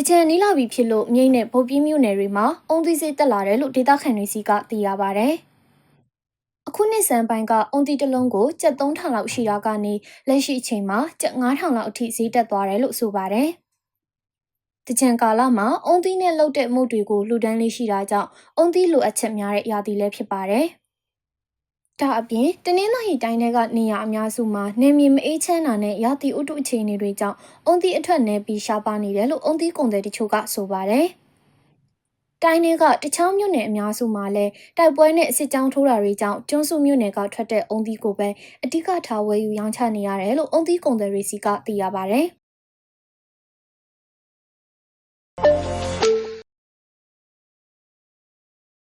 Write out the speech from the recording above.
တကြံနီးလာပြီဖြစ်လို့မြိတ်နဲ့ဗုတ်ပြင်းမြို့နယ်တွေမှာအုံသီးစိတ်တက်လာတယ်လို့ဒေသခံတွေစီကသိရပါဗျ။အခုနှစ်စံပိုင်းကအုံသီးတစ်လုံးကိုကျပ်3000လောက်ရှိတာကနေလက်ရှိအချိန်မှာကျပ်9000လောက်အထိဈေးတက်သွားတယ်လို့ဆိုပါတယ်။တကြံကာလမှာအုံသီးနဲ့လှုပ်တဲ့မှုတွေကိုလှူဒန်းလေးရှိတာကြောင့်အုံသီးလိုအပ်ချက်များတဲ့ရာသီလည်းဖြစ်ပါတယ်။ ဒါအပြင်တနင်္လာရီတိုင်းတွေကနေရာအများစုမှာနေမြေမအေးချမ်းတာနဲ့ရာသီဥတုအခြေအနေတွေကြောင့်အုံသီးအထက်နယ်ပြီးရှားပါနေတယ်လို့အုံသီးကုန်သည်တချို့ကဆိုပါတယ်။တိုင်းတွေကတခြားမြို့နယ်အများစုမှာလည်းတိုက်ပွဲနဲ့စစ်ကြောင်းထိုးတာတွေကြောင့်ကျွန်းစုမြို့နယ်ကထွက်တဲ့အုံသီးကိုပဲအဓိကထားဝယ်ယူရောင်းချနေရတယ်လို့အုံသီးကုန်သည်တွေစီကသိရပါတယ်။